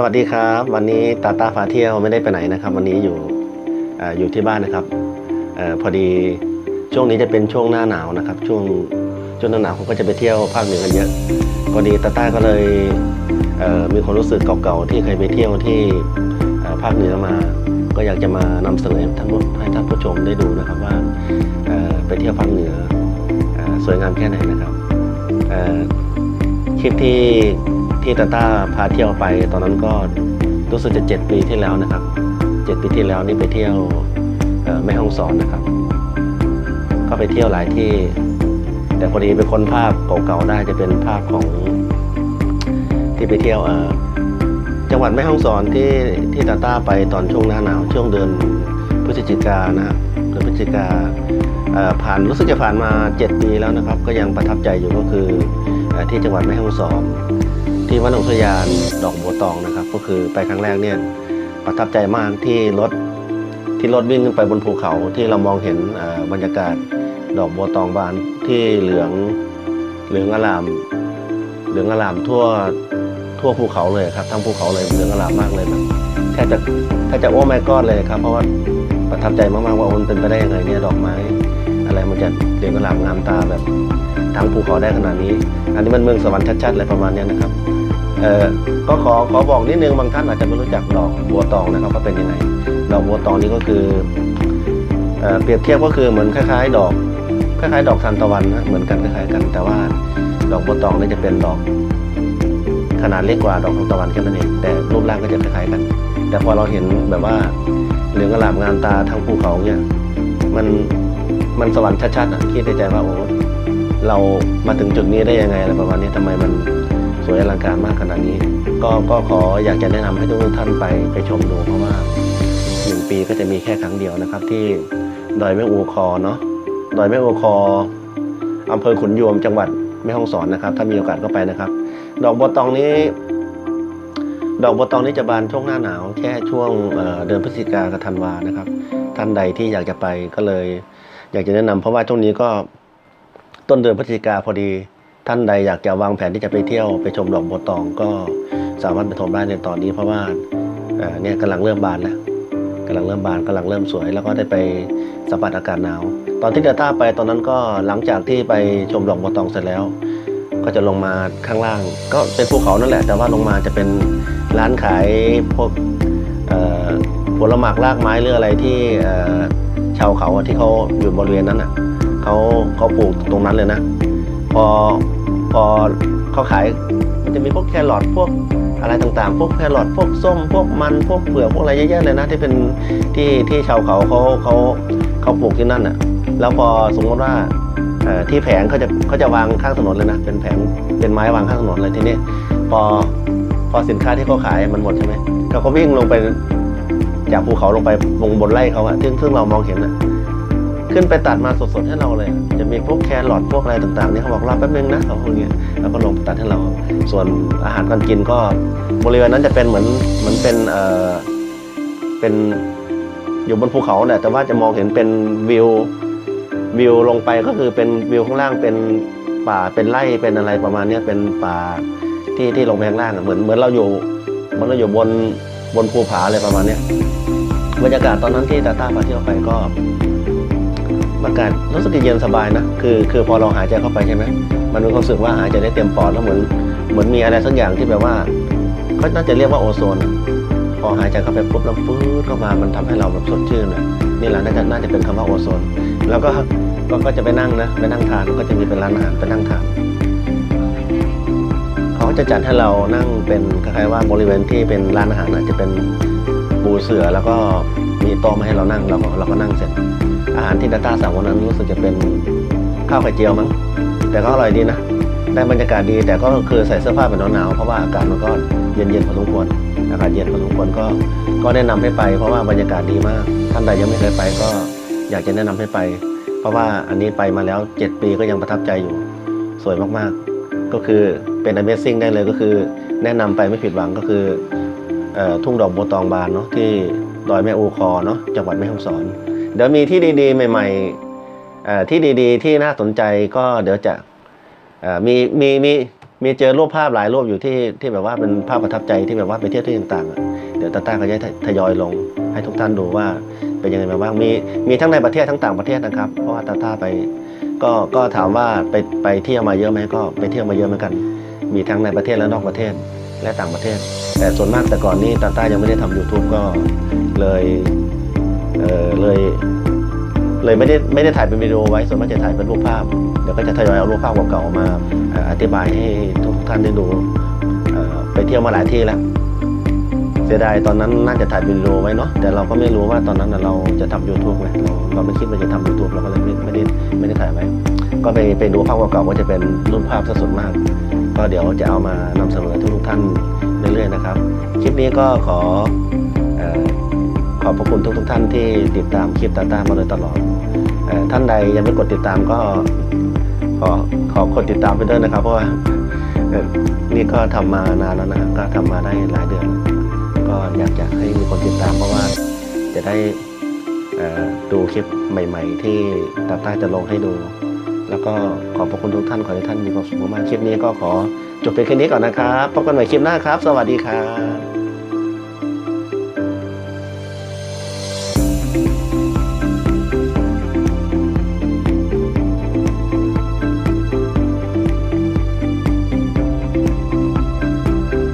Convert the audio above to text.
สวัสดีครับ วันนี้ตาตาพาเที่ยวไม่ได้ไปไหนนะครับ วันนี้อยู่ออยู่ที่บ้านนะครับออพอดีช่วงนี้จะเป็นช่วงหน้าหนาวนะครับ ช่วงช่วงหน้าหนาวผมก็จะไปเที่ยวภาคเหนือกันเยอะพอดีตาตาก็เลยเมีความรู้สึกเก่าๆที่เคยไปเที่ยวที่ภาคเหนือมา ก็อยากจะมานำเสนอท่านผู้ให้ท่านผู้ชมได้ดูนะครับว่าไปเที่ยวภาคเหนืออสวยงามแค่ไหนนะครับคลิปที่ ที่ตาต้าพาเที่ยวไป ตอนนั้นก็รู้สึกจะเจ็ดปีที่แล้วนะครับเจ็ดปีที่แล้วนี่ไปเที่ยวแม่ฮ่องสอนนะครับ ก็ไปเที่ยวหลายที่ แต่พอดีไปค้นภาพเก่าๆได้จะเป็นภาพของที่ไปเที่ยวจังหวัดแม่ฮ่องสอนที่ที่ตาต้าไปตอนช่วงหน้าหนาว ช่วงเดือนพฤศจิกานะครับเดือนพฤศจิกาผ่านรู้สึกจะผ่านมา 7 ปีแล้วนะครับ ก็ยังประทับใจอยู่ก็คือเอ่อที่จังหวัดแม่ฮ่องสอน ที่วัดหนองสยานดอกบัวตองนะครับ ก็คือไปครั้งแรกเนี่ยประทับใจมากที่รถที่รถวิ่งขึ้นไปบนภูเขาที่เรามองเห็นบรรยากาศดอกบัวตองบานที่เหลืองเหลืองอลาม เหลืองอลามทั่วทั่วภูเขาเลยครับทั้งภูเขาเลยเหลืองอลามมากเลยแบบแทบจะแทบจะโอ้แม่กอดเลยครับเพราะว่าประทับใจมากๆว่ามันเป็นไปได้ยังไงเนี่ยดอกไม้ อะไรมันจะเหลืองอลามงามตาแบบทั้งภูเขาได้ขนาดนี้ อันนี้มันเมืองสวรรค์ชัดๆเลยประมาณนี้นะครับ เอ่อก็ขอขอบอกนิดนึงบางท่านอาจจะไม่รู้จักดอกบัวตองนะครับว่าเป็นยังไงดอกบัวตองนี่ก็คือเอ่อเปรียบเทียบก็คือเหมือนคล้ายๆ ดอกคล้ายๆ ดอกทานตะวันนะเหมือนกันคล้ายๆกัน แต่ว่าดอกบัวตองนี่จะเป็นดอกขนาดเล็กกว่าดอกทานตะวันแค่นั้นเองแต่รูปร่างก็จะคล้ายๆกัน แต่พอเราเห็นแบบว่าเหลืองอลามงามตาทั้งภูเขาเนี่ยมันมันสวรรค์ชัดๆอะคิดในใจว่าโอ้เรามาถึงจุดนี้ได้ยังไงอะไรประมาณนี้ทำไมมัน สวยอลังการมากขนาดนี้ ก็ก็ขออยากจะแนะนำให้ทุกท่านไปไปชมดูเพราะว่าหนึ่งปีก็จะมีแค่ครั้งเดียวนะครับ ที่ดอยแม่อูคอเนาะดอยแม่อูคออำเภอขุนยวมจังหวัดแม่ฮ่องสอนนะครับ ถ้ามีโอกาสก็ไปนะครับ ดอกบัวตองนี้ ดอกบัวตองนี้จะบานช่วงหน้าหนาวแค่ช่วงเเดือนพฤศจิกากับธันวานะครับ ท่านใดที่อยากจะไปก็เลย อยากจะแนะนำเพราะว่าช่วงนี้ก็ต้นเดือนพฤศจิกาพอดี ท่านใดอยากจะวางแผนที่จะไปเที่ยวไปชมดอกบัวตองก็สามารถไปชมได้ในตอนนี้เพราะว่าเนี่ยกำลังเริ่มบานแล้วกำลังเริ่มบานกำลังเริ่มสวย แล้วก็ได้ไปสัมผัสอากาศหนาว ตอนที่เดลต้าไปตอนนั้นก็หลังจากที่ไปชมดอกบัวตองเสร็จแล้ว ก็จะลงมาข้างล่าง ก็เป็นภูเขานั่นแหละ แต่ว่าลงมาจะเป็นร้านขายพวกผลหมากรากไม้หรืออะไรที่ชาวเขาที่เขาอยู่บริเวณนั้นอะเขาเขาปลูกตรงนั้นเลยนะ พอ พอเขาขายมันจะมีพวกแครอทพวกอะไรต่างๆ พวกแครอทพวกส้ม พวกมัน พวกเปลือกพวกอะไรเยอะๆเลยนะ ที่เป็นที่ที่ชาวเขาเขาเขาเขาปลูกที่นั่นอะ แล้วพอสมมติว่าที่แผงเขาจะเขาจะวางข้างถนนเลยนะ เป็นแผงเป็นไม้วางข้างถนนเลยทีนี้พอพอสินค้าที่เขาขายมันหมดใช่ไหมเขาก็วิ่งลงไปจากภูเขาลงไปลงบนไร่เขาอะซึ่งซึ่งเรามองเห็นอะ ขึ้นไปตัดมาสดๆให้เราเลย จะมีพวกแครอทพวกอะไรต่างๆนี่เขาบอกรอแป๊บนึงนะเขาพวกนี้แล้วก็ลงไปตัดให้เรา ส่วนอาหารการกินก็บริเวณนั้นจะเป็นเหมือนเหมือนเป็นเอ่อเป็นอยู่บนภูเขาแหละแต่ว่าจะมองเห็นเป็นวิววิวลงไปก็คือเป็นวิวข้างล่างเป็นป่าเป็นไร่เป็นอะไรประมาณนี้เป็นป่าที่ที่ลงไปข้างล่างเหมือนเหมือนเราอยู่เหมือนเราอยู่บนบนภูผาอะไรประมาณนี้บรรยากาศตอนนั้นที่ตาต้าพาเที่ยวไปก็ อากาศรู้สึกจะเย็นสบายนะคือคือพอเราหายใจเข้าไปใช่ไหมมันมีความรู้สึกว่าหายใจได้เต็มปอดแล้วเหมือนเหมือนมีอะไรสักอย่างที่แบบว่าเขาน่าจะเรียกว่าโอโซน พอหายใจเข้าไปปุ๊บแล้วปื๊ดเข้ามามันทำให้เราแบบสดชื่นอะนี่แหละน่าจะน่าจะเป็นคำว่าโอโซน แล้วก็ก็ก็จะไปนั่งนะไปนั่งทานก็จะมีเป็นร้านอาหารไปนั่งทานเขาก็จะจัดให้เรานั่งเป็นคล้ายๆว่าบริเวณที่เป็นร้านอาหารอาจจะเป็น ปูเสือแล้วก็มีโต๊ะมาให้เรานั่งเราก็เราก็นั่งเสร็จ อาหารที่ดาต้าสั่งวันนั้นรู้สึกจะเป็นข้าวไข่เจียวมั้งแต่ก็อร่อยดีนะได้บรรยากาศดีแต่ก็คือใส่เสื้อผ้าเป็นหนาวๆเพราะว่าอากาศมันก็เย็นๆพอสมควรอากาศเย็นพอสมควรก็ก็แนะนำให้ไป เพราะว่าบรรยากาศดีมากท่านใดยังไม่เคยไปก็อยากจะแนะนำให้ไป เพราะว่าอันนี้ไปมาแล้ว 7 ปีก็ยังประทับใจอยู่สวยมากๆ ก็คือเป็น Amazing ได้เลยก็คือ แนะนำไปไม่ผิดหวังก็คือ ทุ่งดอกบัวตองบานเนาะที่ดอยแม่อูคอเนาะจังหวัดแม่ฮ่องสอน เดี๋ยวมีที่ดีๆ ใหม่ๆที่ดีๆ ที่น่าสนใจก็เดี๋ยวจะมีมีมีมีเจอรูปภาพหลายรูปอยู่ที่ที่แบบว่าเป็นภาพประทับใจที่แบบว่าไปเที่ยวที่ต่างๆ เดี๋ยวตาต้าก็จะทยอยลงให้ทุกท่านดูว่าเป็นยังไงมาบ้างมีมีทั้งในประเทศทั้งต่างประเทศนะครับ เพราะว่าตาต้าไปก็ก็ถามว่าไปไปเที่ยวมาเยอะไหมก็ไปเที่ยวมาเยอะเหมือนกัน มีทั้งในประเทศและนอกประเทศ และต่างประเทศ แต่ส่วนมากแต่ก่อนนี้ตาต้ายังไม่ได้ทำ YouTube ก็เลยเออเลยเลยไม่ได้ไม่ได้ถ่ายเป็นวิดีโอไว้ ส่วนมากจะถ่ายเป็นรูปภาพ เดี๋ยวก็จะทยอยเอารูปภาพเก่าๆมาอธิบายให้ทุกท่านได้ดูไปเที่ยวมาหลายที่แล้วเสียดายตอนนั้นน่าจะถ่ายเป็นวิดีโอไว้เนาะแต่เราก็ไม่รู้ว่าตอนนั้นเราจะทำ YouTube ไงเราเราไม่คิดว่าจะทำ YouTube เราก็เลยไม่ไม่ได้ไม่ได้ถ่ายไว้ก็ไปไปดูภาพเก่าๆก็จะเป็นรูปภาพซะส่วนมาก ก็เดี๋ยวจะเอามานำเสนอทุกๆท่านเรื่อยๆนะครับ คลิปนี้ก็ขออขอบพระคุณทุกๆท่านที่ติดตามคลิปตาตามาโดยตลอดอท่านใดยังไม่กดติดตามก็ขอขอกดติดตามไปด้วยนะครับ เพราะว่านี่ก็ทำมานานแล้วนะก็ทำมาได้หลายเดือน ก็อยากจะให้มีคนติดตามเพราะว่าจะได้ดูคลิปใหม่ ๆ ที่ตาต้าจะลงให้ดู แล้วก็ขอบพระคุณทุกท่านขอให้ท่านมีความสุขมากคลิปนี้ก็ขอจบเป็นแค่นี้ก่อนนะครับพบกันใหม่คลิปหน้าครับ สวัสดีครับ